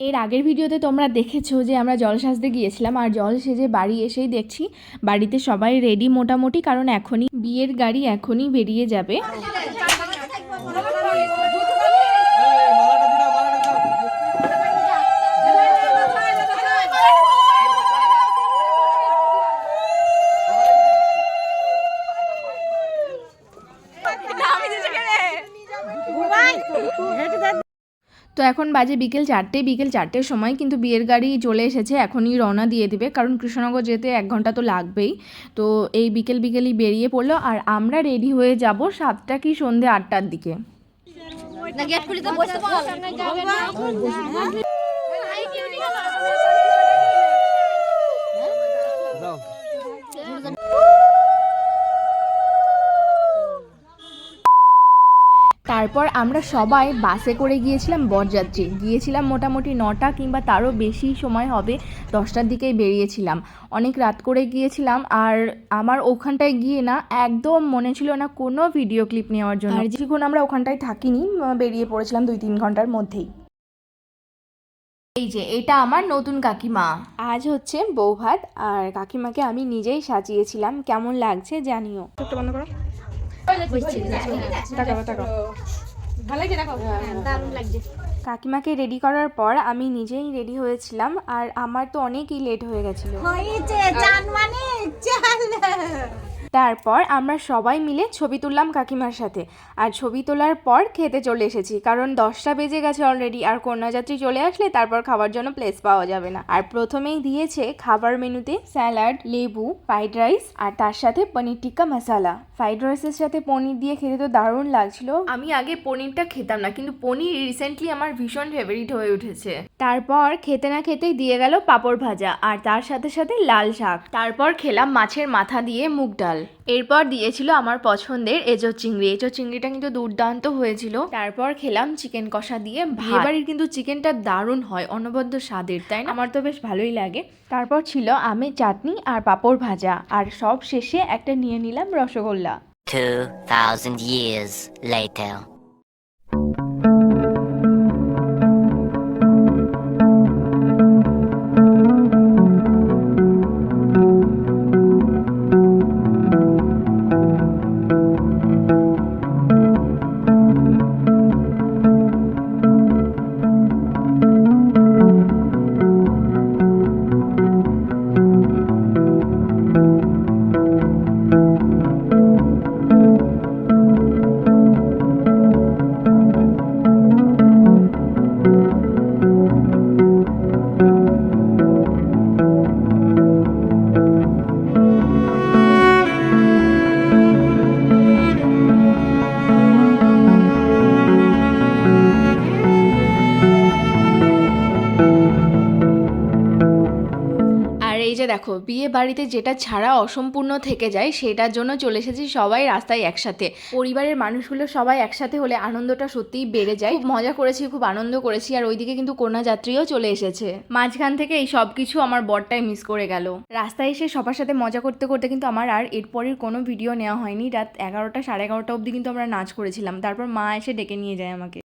এর আগের ভিডিওতে তোমরা দেখেছ যে আমরা জল সাজতে গিয়েছিলাম আর জল সেজে বাড়ি এসেই দেখছি বাড়িতে সবাই রেডি মোটামুটি কারণ এখনই বিয়ের গাড়ি এখনই বেরিয়ে যাবে। তো এখন বাজে বিকেল চারটে, বিকেল চারটের সময় কিন্তু বিয়ের গাড়ি চলে এসেছে, এখনই রওনা দিয়ে দিবে। কারণ কৃষ্ণনগর যেতে এক ঘণ্টা তো লাগবেই। তো এই বিকেল বিকেলই বেরিয়ে পড়ল। আর আমরা রেডি হয়ে যাব সাতটা কি সন্ধে আটটার দিকে। তারপর আমরা সবাই বাসে করে গিয়েছিলাম বরযাত্রী। গিয়েছিলাম মোটামুটি নটা কিংবা তারও বেশি সময় হবে দশটার দিকেই বেরিয়েছিলাম। অনেক রাত করে গিয়েছিলাম আর আমার ওখানটায় গিয়ে না একদম মনে ছিল না কোনো ভিডিও ক্লিপ নেওয়ার জন্য। আর কিছুক্ষণ আমরা ওখানটায় থাকিনি বেরিয়ে পড়েছিলাম দুই তিন ঘণ্টার মধ্যেই। এই যে এটা আমার নতুন কাকিমা। আজ হচ্ছে বৌভাত আর কাকিমাকে আমি নিজেই সাজিয়েছিলাম। কেমন লাগছে জানিও। বন্ধ করো। কাকিমাকে রেডি করার পর আমি নিজেই রেডি হয়েছিলাম, আর আমার তো অনেকই লেট হয়ে গেছিল। হয়েছে তারপর আমরা সবাই মিলে ছবি তুললাম কাকিমার সাথে। আর ছবি তোলার পর খেতে চলে এসেছি, কারণ দশটা বেজে গেছে অলরেডি আর কন্যাযাত্রী চলে আসলে তারপর খাবার জন্য প্লেস পাওয়া যাবে না। আর প্রথমেই দিয়েছে খাবার মেনুতে স্যালাড লেবু ফ্রাইড রাইস আর তার সাথে পনির টিক্কা মশালা ফ্রাইড রাইসের সাথে পনির দিয়ে খেতে তো দারুণ লাগছিল। আমি আগে পনিরটা খেতাম না, কিন্তু পনির রিসেন্টলি আমার ভীষণ ফেভারিট হয়ে উঠেছে। তারপর খেতে না খেতেই দিয়ে গেল পাঁপড় ভাজা, আর তার সাথে সাথে লাল শাক। তারপর খেলাম মাছের মাথা দিয়ে মুগ ডাল। এরপর দিয়েছিল আমার পছন্দের এজো চিংড়ি। এজো চিংড়িটা কিন্তু দুর্দান্ত হয়েছিল। তারপর খেলাম চিকেন কষা দিয়ে। বিয়ে কিন্তু চিকেনটা দারুণ হয় অনবদ্য স্বাদের তাই না? আমার তো বেশ ভালোই লাগে। তারপর ছিল আমি চাটনি আর পাঁপড় ভাজা। আর সব শেষে একটা নিয়ে নিলাম রসগোল্লা। 2,000 years later. দেখো, বিয়ে বাড়িতে যেটা ছাড়া অসম্পূর্ণ থেকে যায়, সেটার জন্য চলে এসেছি সবাই রাস্তায় একসাথে। পরিবারের মানুষগুলো সবাই একসাথে হলে আনন্দটা সত্যিই বেড়ে যায়। খুব মজা করেছি, খুব আনন্দ করেছি, আর ওইদিকে কিন্তু কন্যাযাত্রীও চলে এসেছে। মাঝখান থেকে এই সব কিছু আমার বরটাই মিস করে গেল। রাস্তায় এসে সবার সাথে মজা করতে করতে কিন্তু আমার আর এরপরের কোনো ভিডিও নেওয়া হয়নি। রাত এগারোটা, সাড়ে এগারোটা অবধি কিন্তু আমরা নাচ করেছিলাম। তারপর মা এসে ডেকে নিয়ে যায় আমাকে।